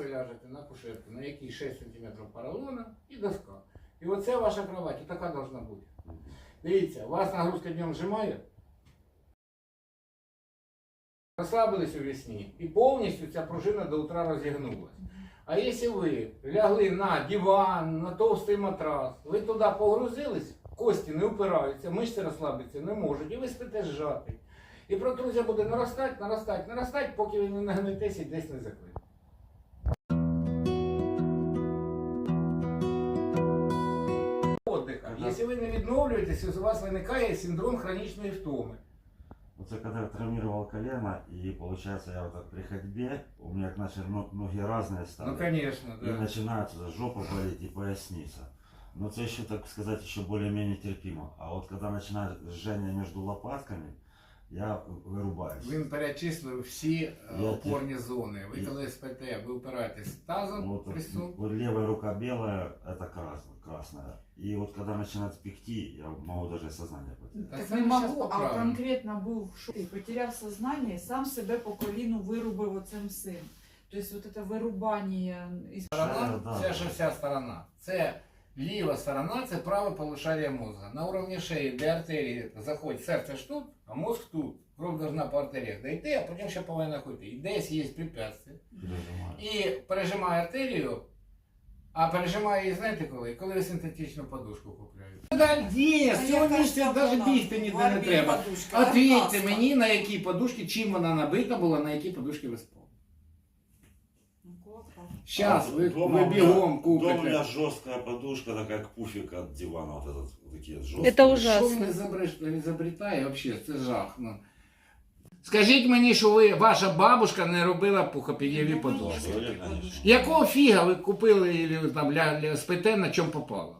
ви ляжете на кушетку, на якій 6 см поролона і доска. І оце ваша кровать, така должна бути. Дивіться, вас нагрузка днем зжимає. Розслабились у вісні і повністю ця пружина до утра розігнулась. А якщо ви лягли на диван, на товстий матрас, ви туди погрузились, кості не впираються, мишці розслабитися не можуть, і ви спите зжатий. І протрузія буде наростати, наростати, наростати, поки ви не нагнетесь і десь не закриєте. Ви не відновлюєтесь, у вас виникає синдром хронічної втоми. Вот я когда травмировал колено, и получается я вот так при ходьбе, у меня но- ноги разные стали. Ну, конечно, И да. начинается жопа болеть и поясница. Но это еще, так сказать, еще более-менее терпимо. А вот когда начинает жжение между лопатками, я вырубаюсь. Він перечислив всі е, Я опорні зони. Ви І- коли спите, ви опираєтесь тазом Вот, в прису. вот левая рука белая, это крас- красная. И вот когда начинает пекти, я могу даже сознание потерять. Та Так це не ми щас могу, а поправимо. конкретно був що ти потеряв сознання і сам себе по коліну вирубив оцим всім. Тобто вот это вирубання із Сторона, Да, да. це ж вся сторона. Це ліва сторона, це праве полушарія мозга. На уровні шиї, де артерії заходить серце ж тут, а мозг тут. Кров должна по артеріях дойти, а потім ще повинна ходити. І десь є препятствие. Пережимаю. І пережимає артерію, а пережимає її, знаєте коли? Коли ви синтетичну подушку купляєте. Да, ні, з цього місця навіть бігти ніде не треба. Ответьте мені, на якій подушці, чим вона набита була, на якій подушці ви спали. Зараз ви, Дома ви у меня- бігом Дома у купите. меня жесткая подушка, такая как пуфик от дивана, вот этот, вот такие жесткие. Это Що ужасно. він изобре- изобретає вообще, це жах. Ну. Скажіть мені, що ви, ваша бабушка не робила пухопідєві Ну, подушки. Якого фіга ви купили или, там, ля, ля, спите, на чому попало?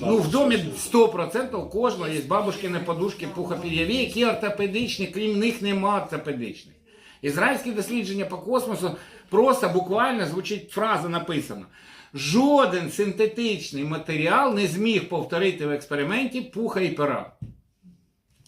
Ну, в домі 100% кожного є бабушкини подушки пухопідєві, які ортопедичні, крім них нема ортопедичних. Ізраїльське дослідження по космосу просто буквально звучить фраза написана. Жоден синтетичний матеріал не зміг повторити в експерименті пуха і пера.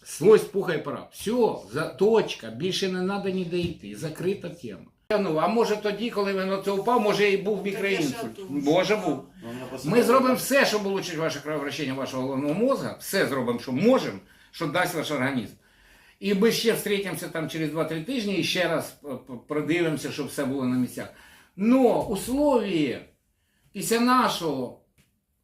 Свойств пуха і пера. Все, за, точка, більше не треба ніде йти. Закрита тема. Ну, а може тоді, коли він на це упав, може і був мікроінсульт. Може був. Но у меня после Ми зробимо все, щоб улучшити ваше кровообращення вашого головного мозга, все зробимо, що можемо, що дасть ваш організм. І ми ще зустрітимося там через 2-3 тижні і ще раз продивимося, щоб все було на місцях. Но условії після нашого,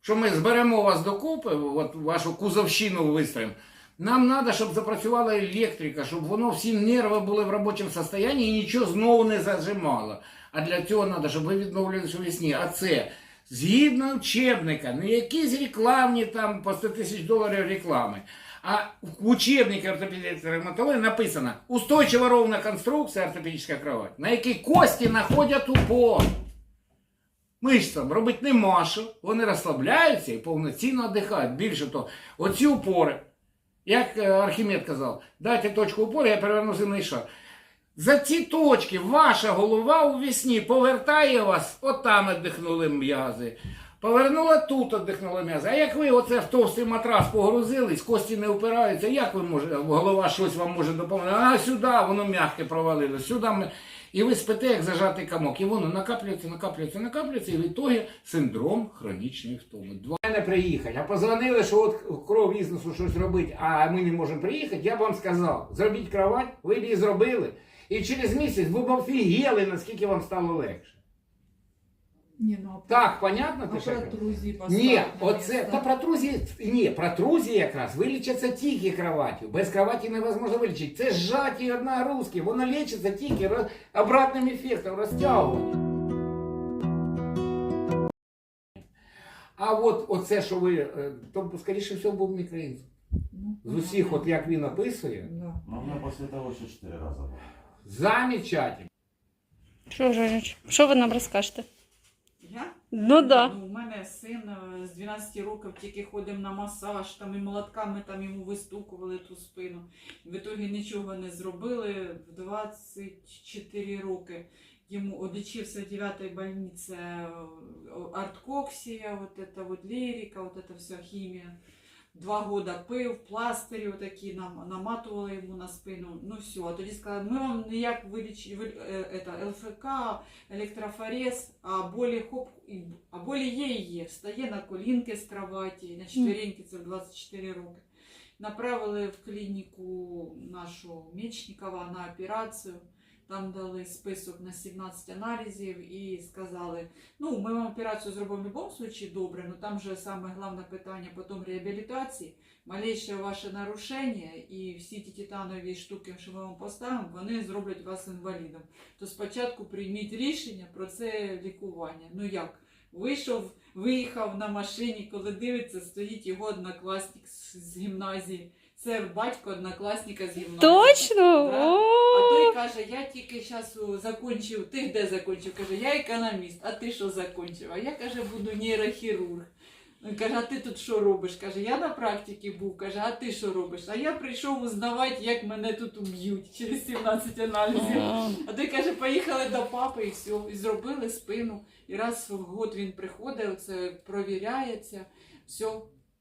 що ми зберемо вас докупи, от вашу кузовщину вистроїмо, нам треба, щоб запрацювала електрика, щоб воно всі нерви були в робочому стані і нічого знову не зажимало. А для цього треба, щоб ви відновлювалися у вісні. А це згідно учебника, не якісь рекламні там по 100 тисяч доларів реклами. А в учебнике ортопедической травматологии написано устойчива ровная конструкция ортопедическая кровать, на якій кості знаходять упор. Мишцям робити нема що, вони розслабляються і повноцінно дихають. Більше того, оці упори, як е, Архімед казав, дайте точку упору, я переверну земний шар. За ці точки ваша голова у вісні повертає вас, отам віддихнули м'язи. Повернула тут, віддихнули м'язи. А як ви оце в товстий матрас погрузились, кості не впираються, як ви може, голова щось вам може допомогти? А сюди воно м'яке провалилось, сюди ми. І ви спите, як зажатий комок, і воно накаплюється, накаплюється, накаплюється, і в ітогі синдром хронічної втоми. Два не приїхати. А позвонили, що от кров бізнесу щось робить, а ми не можемо приїхати. Я б вам сказав, зробіть кровать, ви її зробили. І через місяць ви б офігели, наскільки вам стало легше. Ні, ну, а Так, понятно ти протрузії Ні, оце та протрузії, ні, протрузії якраз вилічаться тільки кроваттю. Без кроваті невозможно вилічити. Це зжаті одногрузки, воно лічиться тільки роз... обратним ефектом, розтягуванням. А от оце, що ви, е, то скоріше всього був мікроінсульт. Ну, З усіх, от як він описує, Да. Но у меня после того еще четыре раза было. замечательно. Що, Жорич, що ви нам розкажете? Ну да. Ну, у мене син е, з 12 років тільки ходив на масаж, там і молотками там йому вистукували ту спину. В ітогі нічого не зробили. В 24 роки йому одичився в 9-й больниці е, арткоксія, от це от лірика, от це вся хімія. Два года пив, пластирі отакі нам наматували йому на спину. Ну все, а тоді сказали, ми вам ніяк виліч... ви... е, ЛФК, електрофорез, а болі хоп, а болі є і є. Стає на колінки з кроваті, на четвереньки, це в 24 роки. Направили в клініку нашу Мечникова на операцію. Там дали список на 17 аналізів і сказали, ну, ми вам операцію зробимо в будь-якому випадку добре, але там же саме головне питання потім реабілітації, малейше ваше нарушення і всі ті титанові штуки, що ми вам поставимо, вони зроблять вас інвалідом. То спочатку прийміть рішення про це лікування. Ну як? Вийшов, виїхав на машині, коли дивиться, стоїть його однокласник з гімназії. Це батько однокласника з гімназії. Точно? Да. А той каже, я тільки зараз закінчив, ти де закінчив? Каже, я економіст, а ти що закінчив? А я каже, буду нейрохірург. Він каже, а ти тут що робиш? Каже, я на практиці був, каже, а ти що робиш? А я прийшов узнавати, як мене тут уб'ють через 17 аналізів. А. А той каже, поїхали до папи і все, і зробили спину. І раз в год він приходить, це провіряється, все,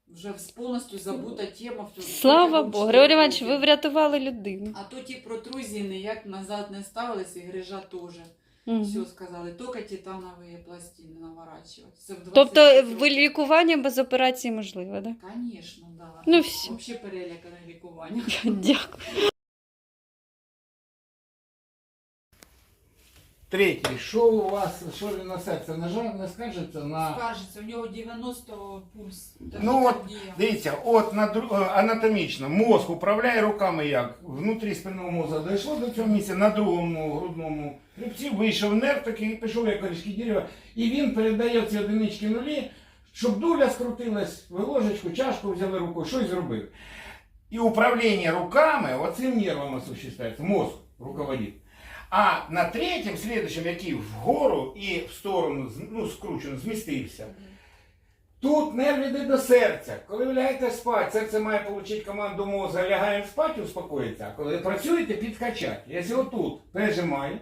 вже повністю забута тема. Слава Протягом Богу. чотирьох Григорій Іванович, ви врятували людину. А то ті протрузії ніяк назад не ставилися, і грижа теж. Мгм. Все сказали, тільки титанові пластини наворачувати. Це в Тобто 24 ви- лікування без операції можливе, так? Звісно, да. Ну, всё. Взагалі перелякане лікування. Дякую. Третій, що у вас, що він на серце не жар, не скажеться на. Скажеться, у нього 90 пульс. Ну от. Дивіться, от на дру- е, анатомічно мозк управляє руками як? Внутрі спинного мозку дійшло до цього місця, на другому грудному хребці вийшов нерв такий, пішов як корішки дерева, і він передає ці одинички нулі, щоб дуля скрутилась, ви ложечку, чашку взяли рукою, щось зробив. І управління руками оцим нервом осуществляється, мозг руководить. А на третьому, следующем, який вгору і в сторону ну, скручено, змістився. Тут нерв йде до серця. Коли ви лягаєте спати, серце має отримати команду мозга, лягаємо спати, успокоїться. А коли працюєте, підкачати. Якщо отут пережимає,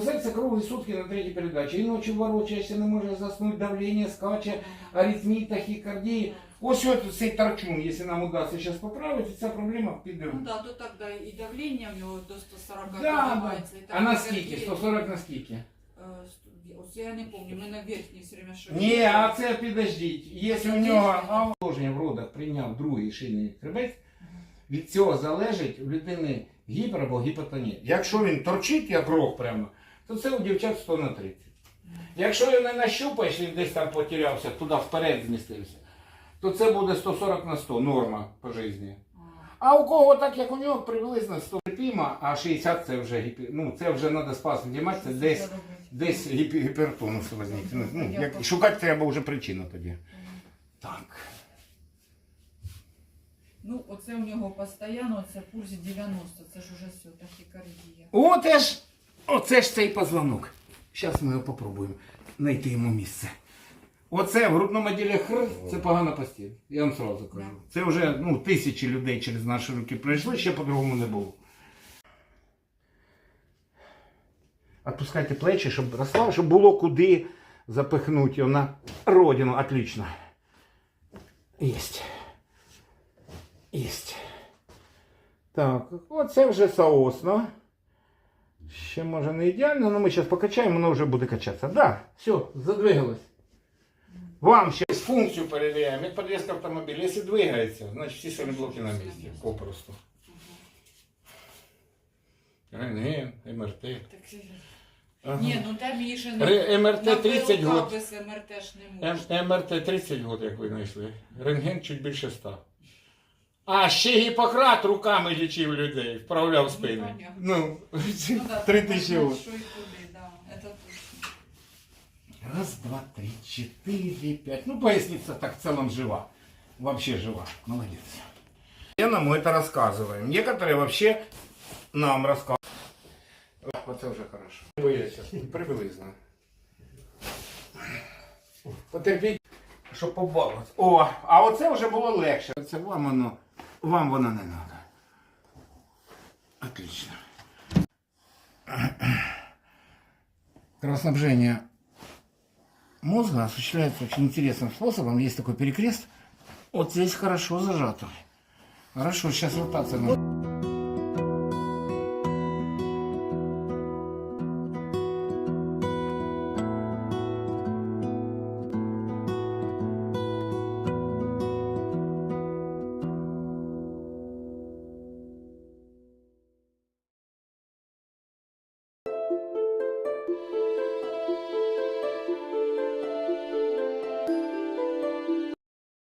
серце круглі сутки на третій передачі. І ночі ворочається, не може заснути, давлення скаче, аритмія, тахікардія. Ось от цей торчун, якщо нам удасться зараз поправити, ця проблема піде. Ну да, то так, да, і давлення в нього до 140 Да, да. і А на скільки? 140 на скільки? Ось я не пам'ятаю, у мене верхній все время що. Ні, а це підождіть. Якщо у нього а, положення в родах прийняв другий шийний хребець, від цього залежить у людини гіпер або гіпотонія. Якщо він торчить як рог прямо, то це у дівчат 100 на 30. Якщо його не нащупаєш, він десь там потерявся, туди вперед змістився, то це буде 140 на 100, норма по житті. А у кого так, як у нього, приблизно 100 терпімо, а 60 це вже гіпі... ну, це вже треба спас знімати, це десь Десь гіпі- гіпертонус возникне. Ну, ну, як, шукати треба вже причину тоді. Так. Ну, оце у нього постійно, це пульс 90, це ж уже все, тахікардія. Оце ж, оце ж цей позвонок. Зараз ми його попробуємо знайти йому місце. Оце в грудному ділі хр, це погана постіль. Я вам сразу кажу. Це вже ну, тисячі людей через наші руки пройшли, ще по-другому не було. Отпускайте плечі, щоб росла, щоб було куди запихнути його на родину. Отлично. Єсть. Єсть. Так, оце вже соосно. Ще може не ідеально, але ми зараз покачаємо, воно вже буде качатися. Да, все, задвигалось. Вам ще функцію перевіряємо, як підвізка автомобіля. Якщо двигається, значить всі сильні блоки на місці. Попросту. Рентген, МРТ. Так, Ага. Ні, ну там її ще не МРТ 30 ПЛК год. МРТ ж не М- можна. МРТ 30 год, як ви знайшли. Рентген чуть більше 100. А ще Гіппократ руками лічив людей, вправляв спини. понятно. Ну, Ну да, три там тисячі можна год. Що і куди, да, це точно. Раз, два, три, четыре, пять. Ну, поясница так в целом жива. Вообще жива. Молодец. Все нам это рассказываем. Некоторые вообще нам рассказывают. Вот это уже хорошо. Боюся, приблизно. Потерпіть, щоб побалуватися. О, а оце вже було легше. Це вам воно, вам воно не треба. Отлично. Кровоснабжение мозга осуществляется очень интересным способом. Есть такой перекрест Вот здесь хорошо зажато. Хорошо, сейчас так.